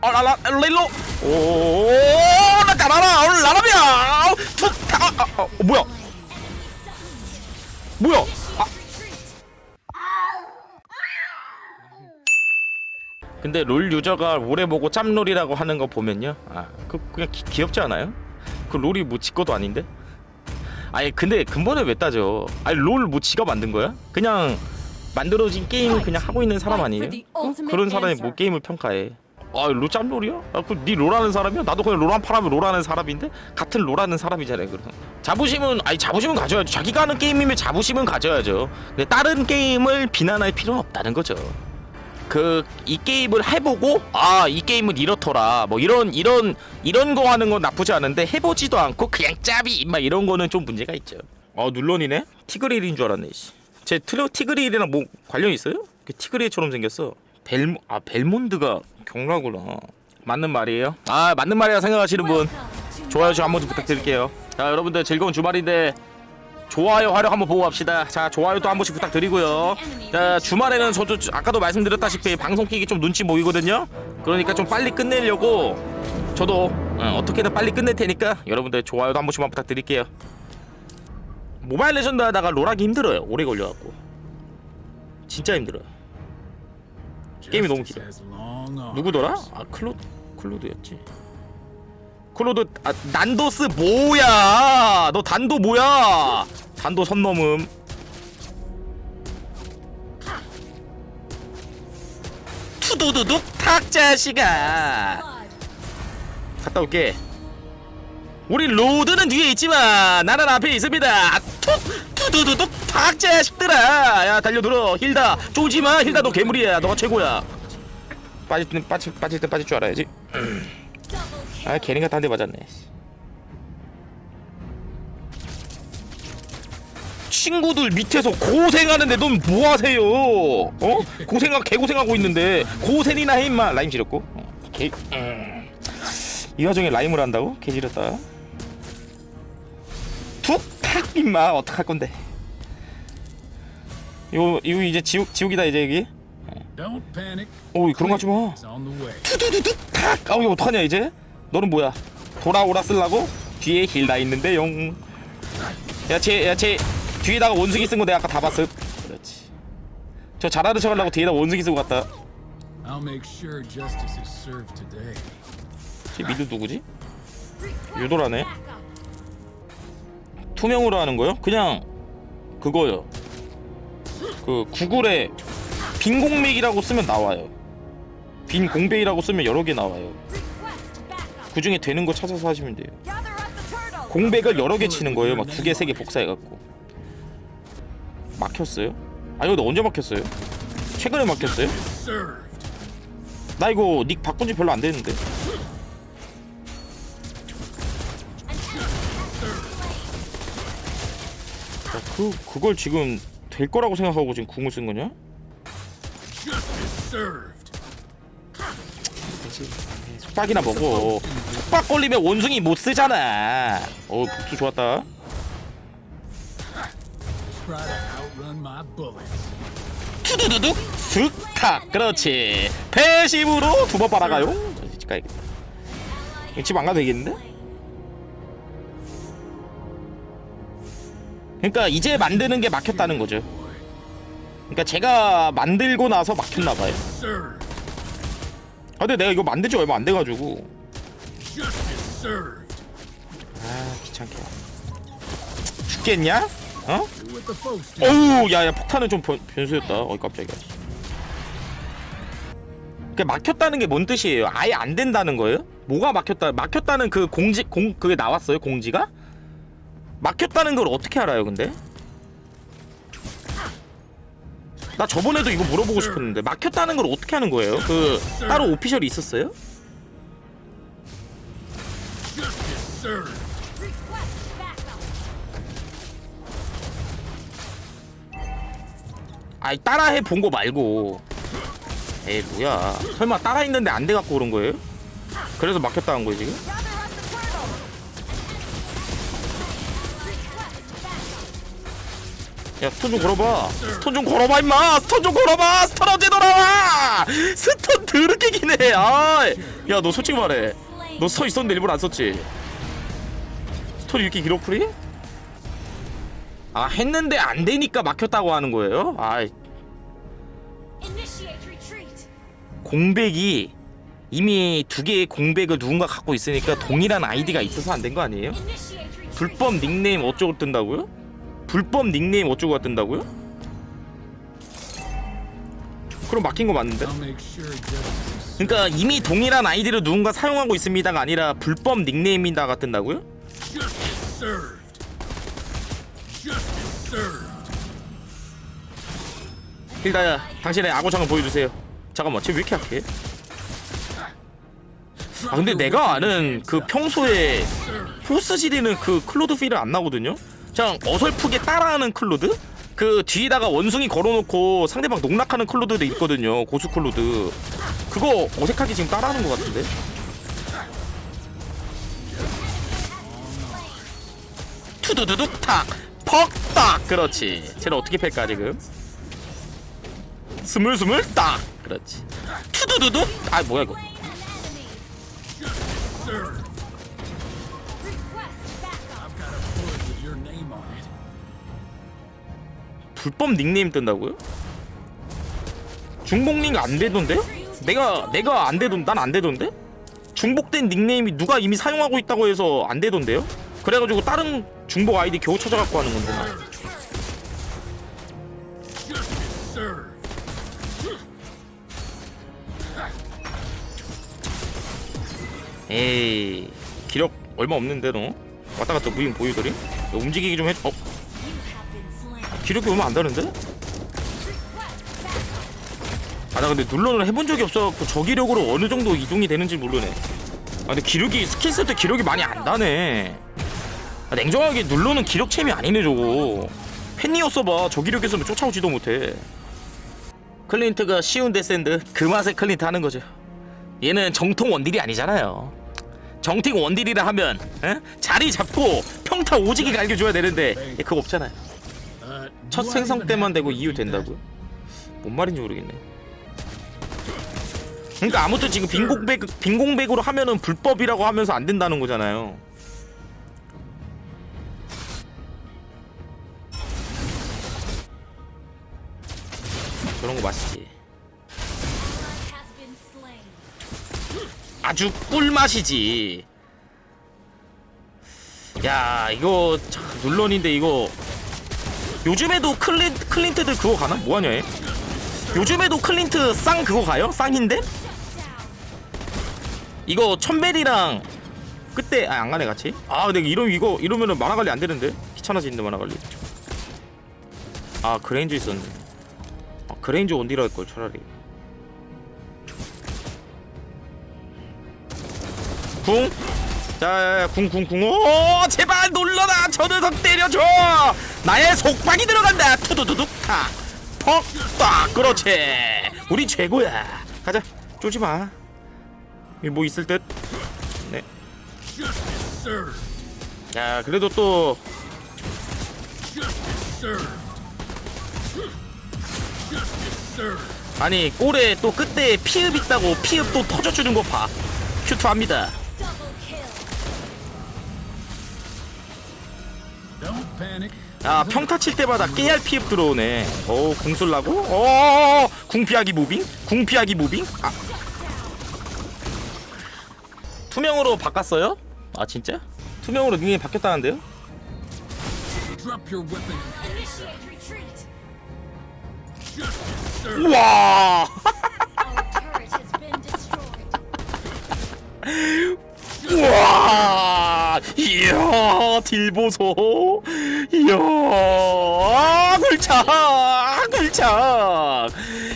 아, 라, 라, 레일로. 오, 나 가라라, 라라비야. 툭, 타, 아, 아, 어, 뭐야? 뭐야? 아. 근데 롤 유저가 오래 보고 짬롤이라고 하는 거 보면요, 아, 그 그냥 기, 귀엽지 않아요? 그 롤이 뭐 지거도 아닌데? 아니 근데 근본을 왜 따져? 아니 롤뭐 지가 만든 거야? 그냥 만들어진 게임 그냥 하고 있는 사람 아니에요? 어? 그런 사람이 뭐 게임을 평가해? 아롤 짬롤이야? 아 그네 롤하는 사람이야? 나도 그냥 롤한 파라면 롤하는 사람인데 같은 롤하는 사람이잖아요. 그럼 자부심은 아니 자부심은 가져야죠. 자기가 하는 게임이면 자부심은 가져야죠. 근데 다른 게임을 비난할 필요는 없다는 거죠. 그 이 게임을 해보고 아 이 게임은 이렇더라 뭐 이런 이런 이런 거 하는 건 나쁘지 않은데 해보지도 않고 그냥 짭이 막 이런 거는 좀 문제가 있죠. 어 눌런이네 티그릴인 줄 알았네. 씨. 제 트레 티그릴이랑 뭐 관련 있어요? 그 티그릴처럼 생겼어. 벨 아 벨몬드가 경라구나. 맞는 말이에요. 아 맞는 말이라 생각하시는 분 좋아요 좀 한번좀 부탁드릴게요. 자 여러분들 즐거운 주말인데 좋아요 활약 한번 보고 갑시다. 자 좋아요도 한 번씩 부탁드리고요. 자 주말에는 저도 주- 아까도 말씀드렸다시피 방송 끼기 좀 눈치 보이거든요. 그러니까 좀 빨리 끝내려고 저도 어, 떻게든 빨리 끝낼 테니까 여러분들 좋아요도 한 번씩만 부탁드릴게요. 모바일 레전드 하다가 롤하기 힘들어요. 오래 걸려갖고 진짜 힘들어요. 게임이 너무 길어. 누구더라? 아 클로 클로드였지. 클로드 아 난도스 뭐야? 너 단도 뭐야? 단도 선 넘음. 투두두둑 탁자시가 갔다 올게. 우리 로드는 뒤에 있지만 나는 앞에 있습니다. 툭 투두두둑 탁자식들아. 야 달려들어 힐다 쫄지마 힐다 너 괴물이야 너가 최고야. 빠질 땐 빠질 빠질 땐 빠질 줄 알아야지. 아 갔다 한대 맞았네 친구들 밑에서 고생하는데 넌 뭐하세요 어? 고생하 개고생하고 있는데 고생이나 해 임마 라임 지렸고 어, 개... 음. 이 와중에 라임을 한다고? 개 지렸다 툭 탁 임마 어떡할 건데 이거 이거 이제 지옥 지옥이다 이제 여기. 오 그런 거 하지 마. 투두두두 탁! 아우 이거 어떡하냐 이제? 너는 뭐야? 돌아오라 쓸라고? 뒤에 힐나 있는데 용 야쟤 야쟤 뒤에다가 원숭이 쓴 거 내가 아까 다 봤어 그렇지 저 잘하는 척 하려고 뒤에다 원숭이 쓰고 갔다. 쟤 미드 누구지? 유도라네 투명으로 하는 거요? 그냥 그거요 그 구글에 빈 공맥이라고 쓰면 나와요 빈 공백이라고 쓰면 여러 개 나와요 그 중에 되는 거 찾아서 하시면 돼요 공백을 여러 개 치는 거예요 막 두 개 세 개 복사해갖고 막혔어요? 아 이거 언제 막혔어요? 최근에 막혔어요? 나 이거 닉 바꾼 지 별로 안 됐는데 그 그걸 지금 될 거라고 생각하고 지금 궁을 쓴 거냐? 속박이나 먹어. 속박 걸리면 원숭이 못 쓰잖아. 어, 복수 좋았다. 투두두둑 슥탁 그렇지. 패시브로 두 번 빨아가요. 자, 집 가야겠다. 집안 가도 되겠는데? 그러니까 이제 만드는 게 막혔다는 거죠. 그러니까 제가 만들고 나서 막혔나 봐요. 아, 근데 내가 이거 만든 지 얼마 안 돼가지고. 아 귀찮게. 죽겠냐? 어? 어우 야야 폭탄은 좀 변, 변수였다 어이 깜짝이야 그 막혔다는 게 뭔 뜻이에요 아예 안 된다는 거예요 뭐가 막혔다 막혔다는 그 공지 공 그게 나왔어요 공지가 막혔다는 걸 어떻게 알아요 근데 나 저번에도 이거 물어보고 싶었는데 막혔다는 걸 어떻게 하는 거예요 그 따로 오피셜이 있었어요. 아이 따라해 본 거 말고 에이 뭐야 설마 따라 했는데 안 돼 갖고 그런 거예요? 그래서 막혔다는 거예요 지금? 야 스톤 좀 걸어봐 스톤 좀 걸어봐 임마 스톤 좀 걸어봐 스톤 언제 돌아와 스톤 더럽게 기네 아야너 솔직히 말해 너 스톤 있었는데 일부러 안 썼지 스톤이 이렇게 길어 프리? 아 했는데 안 되니까 막혔다고 하는 거예요? 아 retreat. 공백이 이미 두 개의 공백을 누군가 갖고 있으니까 동일한 아이디가 있어서 안 된 거 아니에요? 불법 닉네임 어쩌고 뜬다고요? 불법 닉네임 어쩌고가 뜬다고요? 그럼 막힌 거 맞는데? 그러니까 이미 동일한 아이디를 누군가 사용하고 있습니다가 아니라 불법 닉네임이다가 뜬다고요? 일단 당신의 악어장을 보여주세요. 잠깐만, 쟤 왜 이렇게 약해? 아 근데 내가 아는 그 평소에 포스 시리는 그 클로드 필을 안 나거든요. 그냥 어설프게 따라하는 클로드? 그 뒤에다가 원숭이 걸어놓고 상대방 농락하는 클로드도 있거든요. 고수 클로드. 그거 어색하게 지금 따라하는 것 같은데. 투두두둑 탁 퍽딱 그렇지. 쟤는 어떻게 팰까 지금? 스물스물 딱 그렇지. 투두두둑 아 뭐야 이거? 불법 닉네임 뜬다고요? 중복링 안 되던데? 내가 내가 안 되던 난 안 되던데? 중복된 닉네임이 누가 이미 사용하고 있다고 해서 안 되던데요? 그래가지고 다른 중복 아이디 겨우 찾아갖고 하는 건데 나. 에이 기력 얼마 없는데 너 왔다 갔다 무인 보유더리? 너 움직이기 좀 해. 어 기력이 얼마 안 다른데? 아 나 근데 눌러는 해본 적이 없어갖고 저기력으로 어느 정도 이동이 되는지 모르네. 아 근데 기력이 스킬 쓸 때 기력이 많이 안 다네. 아, 냉정하게 눌러는 기력 챔이 아니네 저거. 팬이었어봐 저기력에서는 쫓아오지도 못해. 클린트가 쉬운 데샌드 그 맛에 클린트 하는 거죠. 얘는 정통 원딜이 아니잖아요. 정통 원딜이라 하면 에? 자리 잡고 평타 오지게 갈겨줘야 되는데 얘 그거 없잖아요. 첫 생성 때만 되고 이유? 된다고요? 뭔 말인지 모르겠네. 그러니까 아무튼 지금 빈공백 빈공백으로 하면은 불법이라고 하면서 안 된다는 거잖아요. 그런 거 맛있지. 아주 꿀맛이지. 야 이거 참, 물론인데 이거 요즘에도 클린 클린트들 그거 가나? 뭐하냐 얘? 요즘에도 클린트 쌍 그거 가요? 쌍인데? 이거 천벨이랑 그때 아, 안 가네 같이? 아 근데 이러 이거 이러면은 만화 관리 안 되는데 귀찮아지는데 만화 관리. 아 그레인저 있었네. 아, 그레인저 원디로 할 걸 차라리. 궁. 자, 궁, 궁, 궁. 오, 제발 놀러라. 저 녀석 때려줘. 나의 속박이 들어간다. 투두두둑 타. 퍽, 딱. 그렇지. 우리 최고야. 가자. 쫄지 마. 여기 뭐 있을 듯. 네. 야, 그래도 또. 아니 골에 또 끝에 피읍 있다고 피읍 또 터져주는 거 봐. 큐트합니다. 아 평타 칠 때마다 깨알 피읍 들어오네. 오 궁술라고? 오 궁피하기 무빙? 궁피하기 무빙? 아 투명으로 바꿨어요? 아 진짜? 투명으로 닉네임 바뀌었다는데요? 우와. 우와 이야 딜 보소. 이야 아, 굴착 굴착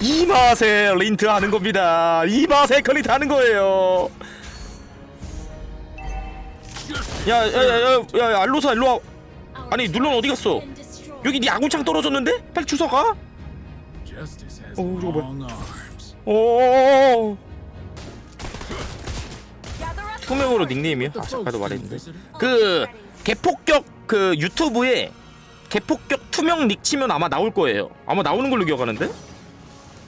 이 맛에 린트 하는 겁니다. 이 맛에 클린트 하는 거예요. 야야야야 알로사 일로 와. 아니 눌러는 어디 갔어. 여기 네 아궁창 떨어졌는데? 빨리 주워 가. Justice has Oh, 저거 뭐야? 오 투명으로 닉네임이요? 아 didn't 말했는데. 그 개폭격 그 유튜브에 대폭격 투명 닉 치면 아마 나올 거예요. 아마 나오는 걸로 기억하는데?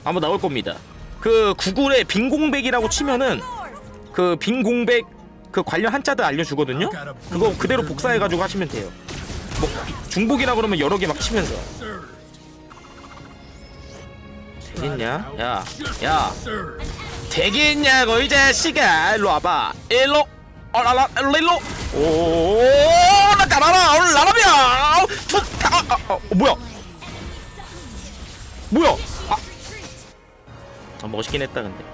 아마 나올 겁니다. 그 구글에 빈공백이라고 치면은 그 빈공백 그 관련 한자들 알려주거든요. 그거 그대로 복사해가지고 하시면 돼요. 뭐 중복이라 그러면 여러 개 막 치면서. 되겠냐? 야, 야. 되겠냐고 이 자식아 일로 와봐. 일로. 어라라 일로 오 나가라. 올라라면. 투타 아, 아, 어, 뭐야? 뭐야? 아, 아 멋있긴 했다 근데.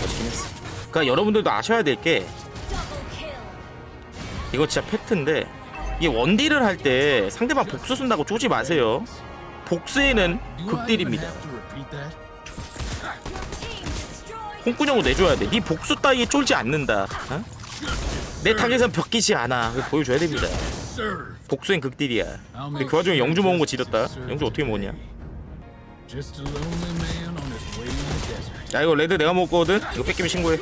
멋있긴 했어. 그러니까 여러분들도 아셔야 될 게. 이거 진짜 팩트인데 이게 원딜을 할 때 상대방 복수 쓴다고 쪼지 마세요. 복수에는 극딜입니다 홍군형으로 내줘야 돼. 네 복수 따위에 쫄지 않는다. 어? 내 타겟은 벽기지 않아. 보여줘야 됩니다. 복수엔 극딜이야. 근데 그 와중에 영주 먹은 거 지렸다. 영주 어떻게 desert. 야 이거 레드 내가 먹거든. 이거 뺏기면 신고해.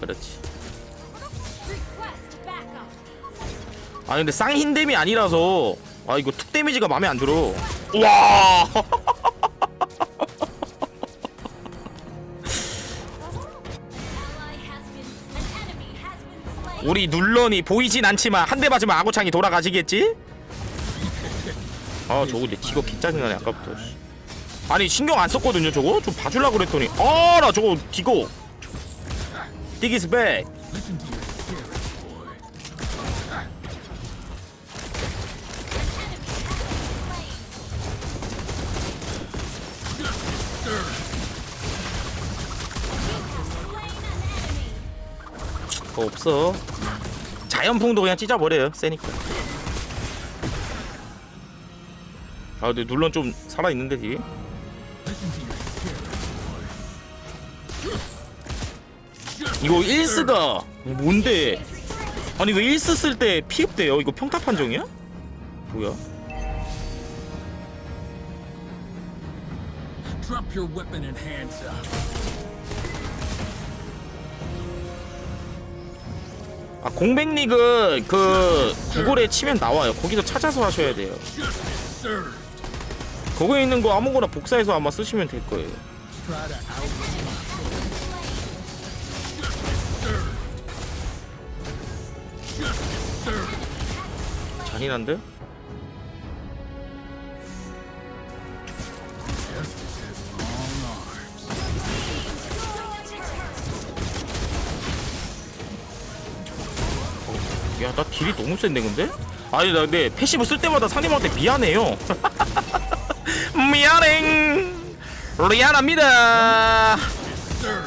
그렇지. 아 근데 쌍흰댐이 아니라서 아 이거 툭 데미지가 마음에 안 들어. 와. 우리 눌런이 보이진 않지만 한 대 맞으면 아구창이 돌아가시겠지? 아 저거 내 티거 개 짜증나네 아까부터 씨. 아니 신경 안 썼거든요 저거? 좀 봐주려고 그랬더니 아나 저거 디고 디기스 백 없어 자연풍도 그냥 찢어버려요 세니까 아 근데 눌런 좀 살아있는데 boy. 이거 1스가 뭔데 아니 왜 1스 쓸 때 피흡돼요 이거 평타 판정이야? 뭐야 Drop your weapon and hands up. 아 공백릭은 그 구글에 치면 나와요 거기서 찾아서 하셔야 돼요. 거기에 있는 거 아무거나 복사해서 아마 쓰시면 될 거예요. 잔인한데? 야 나 딜이 너무 센데 근데? 아니 나 근데 패시브 쓸 때마다 상대방한테 미안해요. 미안해 미안합니다.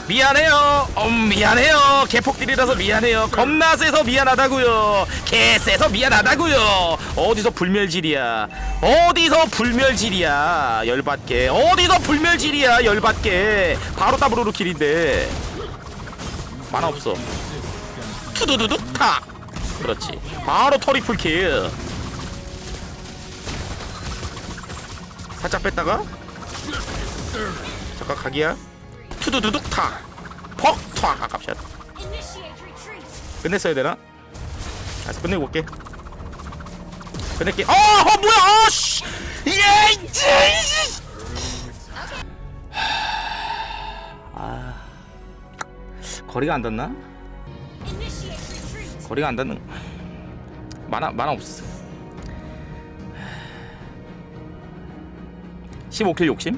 미안해요. 어, 미안해요. 개폭딜이라서 미안해요. 겁나 세서 미안하다고요. 개 세서 미안하다고요. 어디서 불멸질이야? 어디서 불멸질이야? 열받게. 어디서 불멸질이야? 열받게. 바로 더블로로 킬인데. 만화 없어. 투두두두. 탁 그렇지. 바로 터리플 킬. 살짝 뺐다가? 잠깐 각이야? 투두두둑 탁 퍽탁 아깝샷. Initiate retreat. 끝냈어야 되나? 알았어 끝내고 올게. 끝낼게. 어, 어 뭐야? 아씨. 예 이제 아 거리가 안 닿나? 거리가 안 닿는 만화 만화 없었어 15킬 욕심?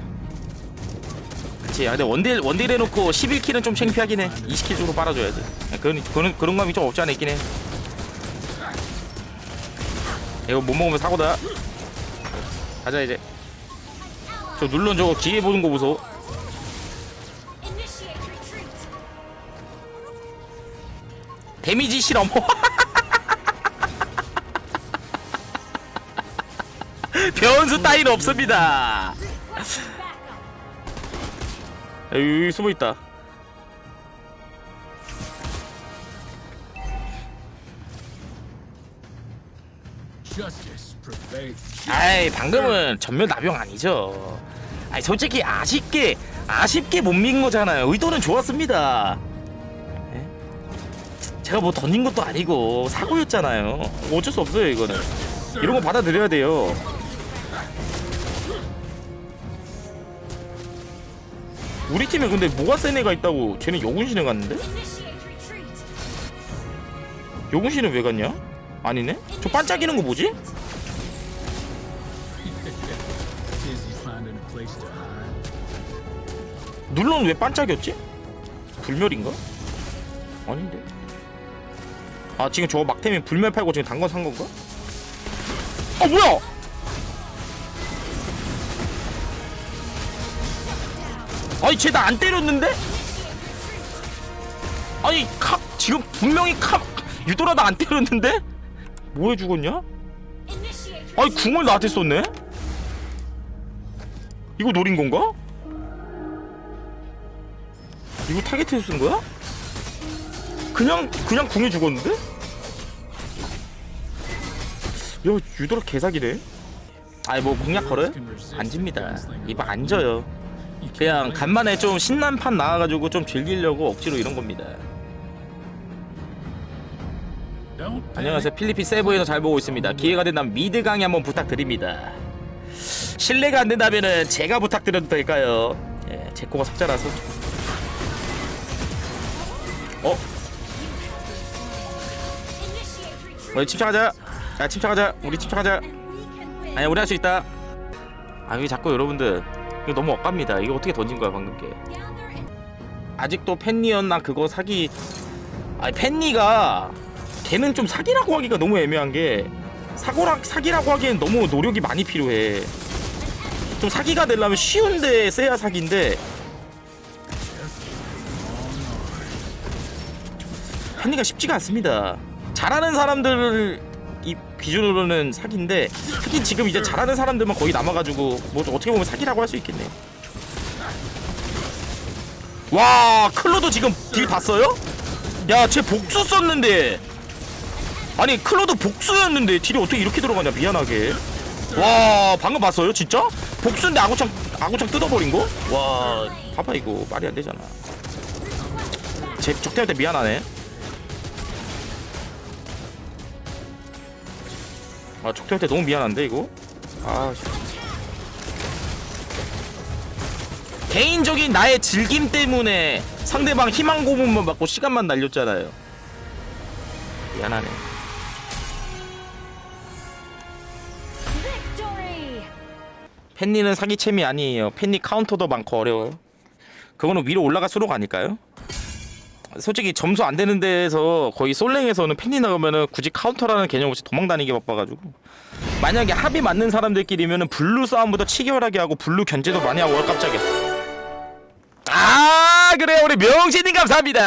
그치. 야, 근데 원딜 원딜 해놓고 11킬은 좀 창피하긴 해. 20킬 정도 빨아줘야지. 야, 그런 그런 그런 감이 좀 없지 않아 있긴 해. 이거 못 먹으면 사고다. 가자 이제. 저 눌러 저거 기회 보는 거 보소 데미지 실험 변수 따위는 없습니다. 여기 숨어 있다. 아이 방금은 전면 나병 아니죠. 아이 솔직히 아쉽게 아쉽게 못 민 거잖아요. 의도는 좋았습니다. 예? 제가 뭐 던진 것도 아니고 사고였잖아요. 어쩔 수 없어요 이거는. 이런 거 받아들여야 돼요. 우리 팀에 근데 뭐가 센 애가 있다고 쟤는 여군신에 갔는데? 여군신은 왜 갔냐? 아니네? 저 반짝이는 거 뭐지? 눌러는 왜 반짝였지? 불멸인가? 아닌데. 아 지금 저거 막템이 불멸 팔고 지금 단건 산 건가? 아 뭐야? 아니 쟤 나 안 때렸는데? 아니 카 지금 분명히 카 유도라 나 안 때렸는데? 뭐해 죽었냐? 아니 궁을 나한테 썼네? 이거 노린 건가? 이거 타겟해서 쓴 거야? 그냥 그냥 궁에 죽었는데? 야 유도라 개사기네. 아니 뭐 공략 걸어요? 안 집니다. 이거 안 져요. 그냥 간만에 좀 신난 판 나와가지고 좀 즐기려고 억지로 이런 겁니다. 안녕하세요. 필리핀 세부에서 잘 보고 있습니다. 기회가 된다면 미드 강의 한번 부탁드립니다. 신뢰가 안 된다면은 제가 부탁드려도 될까요? 예, 제 거가 삭제라서. 어? 우리 침착하자. 야 침착하자. 우리 침착하자. 아니 우리 할 수 있다. 아 이게 자꾸 여러분들 이거 너무 억갑니다. 이거 어떻게 던진 거야 방금 게 아직도 팬니였나 그거 사기? 아니 팬니가 걔는 좀 사기라고 하기가 너무 애매한 게 사고라 사기라고 하기엔 너무 노력이 많이 필요해. 좀 사기가 되려면 쉬운데 세야 사기인데. 팬니가 쉽지가 않습니다 잘하는 사람들 이 기준으로는 사기인데 특히 지금 이제 잘하는 사람들만 거의 남아가지고 뭐 어떻게 보면 사기라고 할 수 있겠네 와 클로도 지금 딜 봤어요? 야 쟤 복수 썼는데 아니 클로도 복수였는데 딜이 어떻게 이렇게 들어가냐 미안하게 와 방금 봤어요 진짜? 복수인데 아구창 아구창 뜯어버린 거? 와 봐봐 이거 말이 안 되잖아 제 적대한테 미안하네 아 적대한테 너무 미안한데 이거 아 씨. 개인적인 나의 즐김 때문에 상대방 희망 고문만 받고 시간만 날렸잖아요. 미안하네. 팬니는 사기챔이 아니에요. 팬니 카운터도 많고 어려워요. 그거는 위로 올라갈 수록 아닐까요? 솔직히 점수 안 되는 데에서 거의 솔랭에서는 팬니 나가면은 굳이 카운터라는 개념 없이 도망다니기 바빠가지고. 만약에 합이 맞는 사람들끼리면은 블루 싸움부터 치열하게 하고 블루 견제도 많이 하고 어, 깜짝이야. 아 그래 우리 명신님 감사합니다